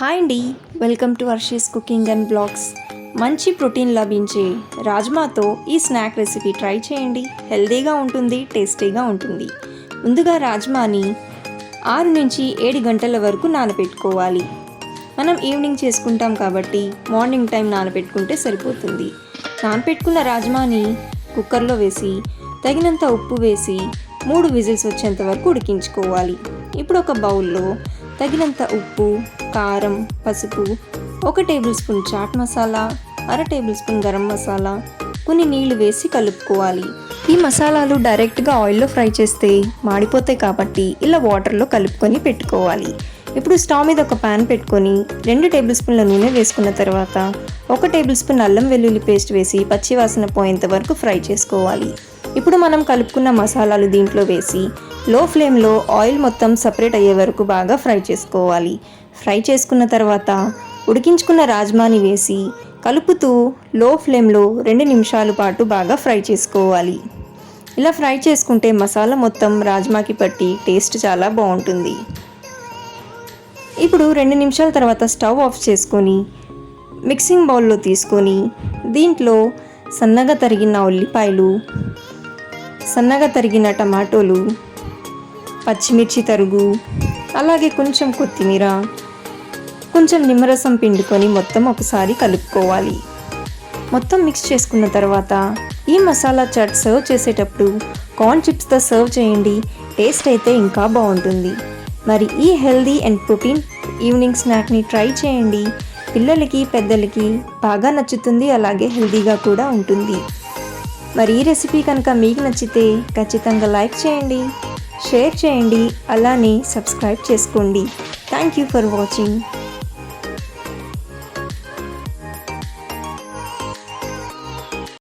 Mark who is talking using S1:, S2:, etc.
S1: Hi అండి. Welcome to Varshi's cooking and blogs. మంచి protein లభించే రాజ్మాతో ఈ స్నాక్ రెసిపీ ట్రై చేయండి. హెల్దీగా ఉంటుంది టేస్టీగా ఉంటుంది. ముందుగా రాజ్మాని ఆరు నుంచి ఏడు గంటల వరకు నానబెట్టుకోవాలి. మనం ఈవినింగ్ చేసుకుంటాం కాబట్టి మార్నింగ్ టైం నానబెట్టుకుంటే సరిపోతుంది. నానబెట్టుకున్న రాజ్మాని కుక్కర్లో వేసి తగినంత ఉప్పు వేసి మూడు విజిల్స్ వచ్చేంత వరకు ఉడికించుకోవాలి. ఇప్పుడు ఒక బౌల్లో తగినంత ఉప్పు కారం పసుపు ఒక టేబుల్ స్పూన్ చాట్ మసాలా అర టేబుల్ స్పూన్ గరం మసాలా కొన్ని నీళ్ళు వేసి కలుపుకోవాలి. ఈ మసాలాలు డైరెక్ట్గా ఆయిల్లో ఫ్రై చేస్తే మాడిపోతాయి కాబట్టి ఇలా వాటర్లో కలుపుకొని పెట్టుకోవాలి. ఇప్పుడు స్టవ్ మీద ఒక పాన్ పెట్టుకొని రెండు టేబుల్ స్పూన్ల నూనె వేసుకున్న తర్వాత ఒక టేబుల్ స్పూన్ అల్లం వెల్లుల్లి పేస్ట్ వేసి పచ్చివాసన పోయేంత వరకు ఫ్రై చేసుకోవాలి. ఇప్పుడు మనం కలుపుకున్న మసాలాలు దీంట్లో వేసి లో ఫ్లేమ్లో ఆయిల్ మొత్తం సపరేట్ అయ్యే వరకు బాగా ఫ్రై చేసుకోవాలి. ఫ్రై చేసుకున్న తర్వాత ఉడికించుకున్న రాజ్మాని వేసి కలుపుతూ లో ఫ్లేమ్లో రెండు నిమిషాల పాటు బాగా ఫ్రై చేసుకోవాలి. ఇలా ఫ్రై చేసుకుంటే మసాలా మొత్తం రాజ్మాకి పట్టి టేస్ట్ చాలా బాగుంటుంది. ఇప్పుడు రెండు నిమిషాల తర్వాత స్టవ్ ఆఫ్ చేసుకొని మిక్సింగ్ బౌల్లో తీసుకొని దీంట్లో సన్నగా తరిగిన ఉల్లిపాయలు సన్నగా తరిగిన టమాటోలు పచ్చిమిర్చి తరుగు అలాగే కొంచెం కొత్తిమీర కొంచెం నిమ్మరసం పిండుకొని మొత్తం ఒకసారి కలుపుకోవాలి. మొత్తం మిక్స్ చేసుకున్న తర్వాత ఈ మసాలా చాట్ సర్వ్ చేసేటప్పుడు కార్న్ చిప్స్తో సర్వ్ చేయండి. టేస్ట్ అయితే ఇంకా బాగుంటుంది. మరి ఈ హెల్దీ అండ్ ప్రోటీన్ ఈవినింగ్ స్నాక్ని ట్రై చేయండి. పిల్లలకి పెద్దలకి బాగా నచ్చుతుంది అలాగే హెల్దీగా కూడా ఉంటుంది. మరి ఈ రెసిపీ కనుక మీకు నచ్చితే ఖచ్చితంగా లైక్ చేయండి. షేర్ చేయండి అలానే సబ్స్క్రైబ్ చేసుకోండి. Thank you for watching